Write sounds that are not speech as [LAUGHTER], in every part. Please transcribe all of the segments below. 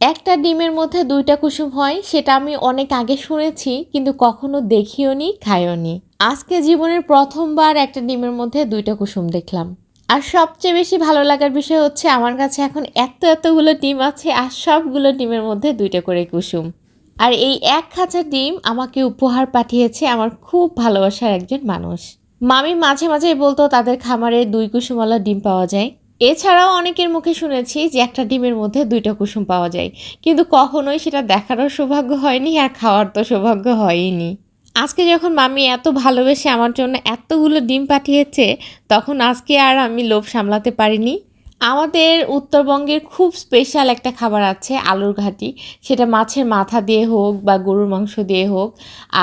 একটা ডিমের মধ্যে দুইটা কুসুম হয়, সেটা আমি অনেক আগে শুনেছি, কিন্তু কখনো দেখিও নি, খাইও নি। আজকে জীবনের প্রথমবার একটা ডিমের মধ্যে দুইটা কুসুম দেখলাম। আর সবচেয়ে বেশি ভালো লাগার বিষয় হচ্ছে, আমার কাছে এখন এত এতগুলো ডিম আছে, আর সবগুলো ডিমের মধ্যে দুইটা করে কুসুম। আর এই এক খাঁচা ডিম আমাকে উপহার পাঠিয়েছে আমার খুব ভালোবাসার একজন মানুষ। মামি মাঝে মাঝে বলতো, তাদের খামারে দুই কুসুমওয়ালা ডিম পাওয়া যায়। এছাড়াও অনেকের মুখে শুনেছি যে একটা ডিমের মধ্যে দুইটা কুসুম পাওয়া যায়। কিন্তু কখনোই সেটা দেখারও সৌভাগ্য হয়নি আর খাওয়ার তো সৌভাগ্য হয়নি আজকে যখন মামি এত ভালোবেসে আমার জন্য এতগুলো ডিম পাঠিয়েছে, তখন আজকে আর আমি লোভ সামলাতে পারিনি। আমাদের উত্তরবঙ্গের খুব স্পেশাল একটা খাবার আছে আলুর ঘাটি। সেটা মাছের মাথা দিয়ে হোক বা গরুর মাংস দিয়ে হোক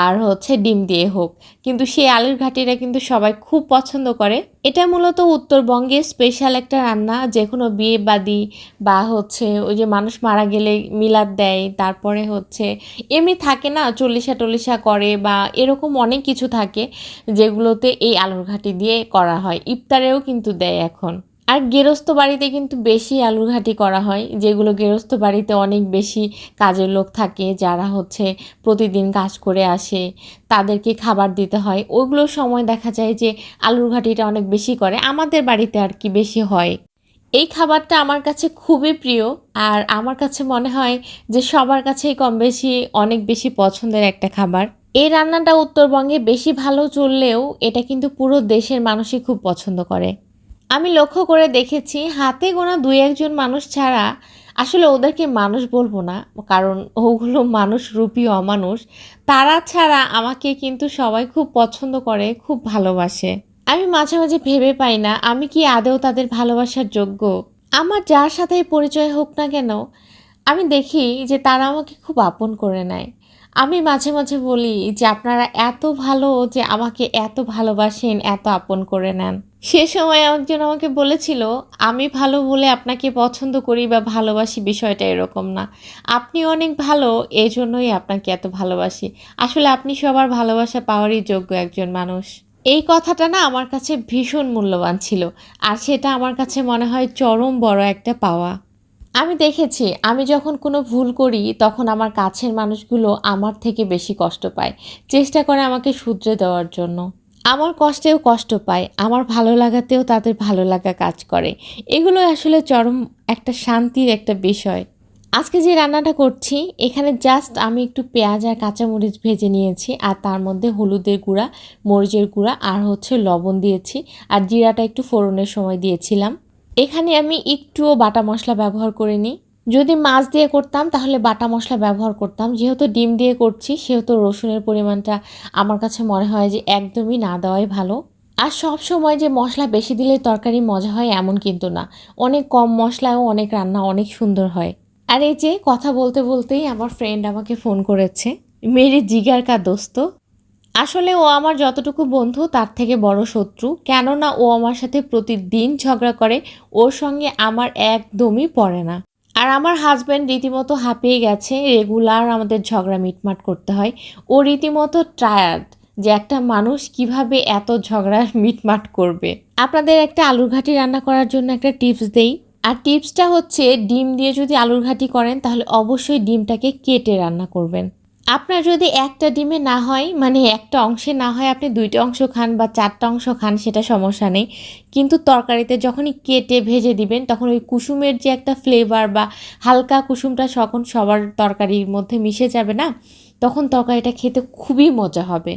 আর হচ্ছে ডিম দিয়ে হোক। কিন্তু সেই আলুর ঘাটিটা কিন্তু সবাই খুব পছন্দ করে। এটা মূলত উত্তরবঙ্গের স্পেশাল একটা রান্না। যে কোনো বিয়ে বাদি বা হচ্ছে ওই যে মানুষ মারা গেলে মিলাদ দেয়, তারপরে হচ্ছে এমনি থাকে না, চল্লিশা টল্লিশা করে বা এরকম অনেক কিছু থাকে যেগুলোতে এই আলুর ঘাটি দিয়ে করা হয়। ইফতারেও কিন্তু দেয় এখন। আর গেরস্ত বাড়িতে কিন্তু বেশি আলুর ঘাটি করা হয়, যেগুলো গেরস্ত বাড়িতে অনেক বেশি কাজের লোক থাকে, যারা হচ্ছে প্রতিদিন কাজ করে আসে, তাদেরকে খাবার দিতে হয়। ওইগুলো সময় দেখা যায় যে আলুর ঘাটিটা অনেক বেশি করে, আমাদের বাড়িতে আর কি বেশি হয়। এই খাবারটা আমার কাছে খুবই প্রিয়, আর আমার কাছে মনে হয় যে সবার কাছেই কম বেশি অনেক বেশি পছন্দের একটা খাবার। এই রান্নাটা উত্তরবঙ্গে বেশি ভালো চললেও এটা কিন্তু পুরো দেশের মানুষই খুব পছন্দ করে। আমি লক্ষ্য করে দেখেছি, হাতে গোনা দুই একজন মানুষ ছাড়া আসলে ওদেরকে মানুষ বলব না। কারণ ওগুলো মানুষ, রূপী অমানুষ। তারা ছাড়া আমাকে কিন্তু সবাই খুব পছন্দ করে, খুব ভালোবাসে। আমি মাঝে মাঝে ভেবে পাই না, আমি কি আদৌ তাদের ভালোবাসার যোগ্য? আমার যার সাথেই পরিচয় হোক না কেন, আমি দেখি যে তারা আমাকে খুব আপন করে নেয়। আমি মাঝে মাঝে বলি যে আপনারা এত ভালো যে আমাকে এত ভালোবাসেন, এত আপন করে নেন। সে সময় একজন আমাকে বলেছিল, আমি ভালো বলে আপনাকে পছন্দ করি বা ভালোবাসি বিষয়টা এরকম না। আপনি অনেক ভালো এই জন্যই আপনাকে এত ভালোবাসি। আসলে আপনি সবার ভালোবাসা পাওয়ারই যোগ্য একজন মানুষ। এই কথাটা না আমার কাছে ভীষণ মূল্যবান ছিল। আর সেটা আমার কাছে মনে হয় চরম বড় একটা পাওয়া। আমি দেখেছি, আমি যখন কোনো ভুল করি, তখন আমার কাছের মানুষগুলো আমার থেকে বেশি কষ্ট পায়। চেষ্টা করে আমাকে শুধরে দেওয়ার জন্য। আমার কষ্টেও কষ্ট পায়, আমার ভালো লাগাতেও তাদের ভালো লাগা কাজ করে। এগুলো আসলে চরম একটা শান্তির একটা বিষয়। আজকে যে রান্নাটা করছি, এখানে জাস্ট আমি একটু পেঁয়াজ আর কাঁচামরিচ ভেজে নিয়েছি, আর তার মধ্যে হলুদের গুঁড়া, মরিচের গুঁড়া, আর হচ্ছে লবণ দিয়েছি। আর জিরাটা একটু ফোড়নের সময় দিয়েছিলাম। এখানে আমি একটুও বাটা মশলা ব্যবহার করিনি। যদি মাছ দিয়ে করতাম, তাহলে বাটা মশলা ব্যবহার করতাম। যেহেতু ডিম দিয়ে করছি, সেহেতু রসুনের পরিমাণটা আমার কাছে মনে হয় যে একদমই না দেওয়াই ভালো। আর সব সময় যে মশলা বেশি দিলে তরকারি মজা হয় এমন কিন্তু না। অনেক কম মশলায়ও অনেক রান্না অনেক সুন্দর হয়। আর এই যে কথা বলতে বলতেই আমার ফ্রেন্ড আমাকে ফোন করেছে, মেরে জিগার কা দোস্ত আসলে ও আমার যতটুকু বন্ধু, তার থেকে বড় শত্রু। কেননা ও আমার সাথে প্রতিদিন ঝগড়া করে, ওর সঙ্গে আমার একদমই পড়ে না। আর আমার হাজব্যান্ড রীতিমতো হাঁপিয়ে গেছে রেগুলার আমাদের ঝগড়া মিটমাট করতে হয়। ও রীতিমতো টায়ার্ড যে একটা মানুষ কীভাবে এত ঝগড়া [LAUGHS] মিটমাট করবে। আপনাদের একটা আলুর ঘাটি রান্না করার জন্য একটা টিপস দেই। আর টিপসটা হচ্ছে, ডিম দিয়ে যদি আলুর ঘাটি করেন, তাহলে অবশ্যই ডিমটাকে কেটে রান্না করবেন। আপনার যদি একটা ডিমে না হয় মানে একটা অংশে না হয় আপনি দুইটা অংশ খান বা চারটা অংশ খান, সেটা সমস্যা নেই। কিন্তু তরকারিতে যখনই কেটে ভেজে দিবেন, তখন ওই কুসুমের যে একটা ফ্লেভার বা হালকা কুসুমটা সখন সবার তরকারির মধ্যে মিশে যাবে না, তখন তরকারিটা খেতে খুবই মজা হবে।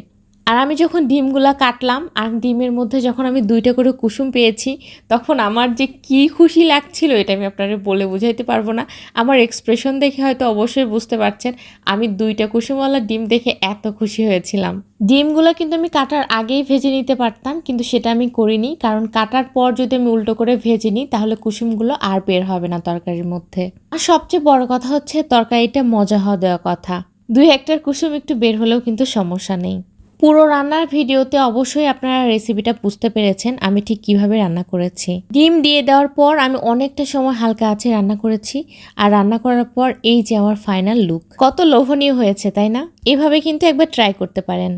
আর আমি যখন ডিমগুলা কাটলাম আর ডিমের মধ্যে যখন আমি দুইটা করে কুসুম পেয়েছি, তখন আমার যে কি খুশি লাগছিল এটা আমি আপনাদের বলে বোঝাইতে পারব না। আমার এক্সপ্রেশন দেখে হয়তো অবশ্যই বুঝতে পারছেন, আমি দুইটা কুসুমওয়ালা ডিম দেখে এত খুশি হয়েছিলাম। ডিমগুলো কিন্তু আমি কাটার আগেই ভেজে নিতে পারতাম, কিন্তু সেটা আমি করিনি, কারণ কাটার পর যদি আমি উল্টো করে ভেজে নিই, তাহলে কুসুমগুলো আর বের হবে না তরকারির মধ্যে। আর সবচেয়ে বড় কথা হচ্ছে, তরকারিটা মজা হওয়া দেওয়া কথা। দুই একটার কুসুম একটু বের হলেও কিন্তু সমস্যা নেই। পুরো রান্নার ভিডিওতে অবশ্যই আপনারা রেসিপিটা বুঝতে পেরেছেন, আমি ঠিক কীভাবে রান্না করেছি। ডিম দিয়ে দেওয়ার পর আমি অনেকটা সময় হালকা আছে রান্না করেছি, আর রান্না করার পর এই যে আমার ফাইনাল লুক কত লোভনীয় হয়েছে, তাই না? এভাবে কিন্তু একবার ট্রাই করতে পারেন।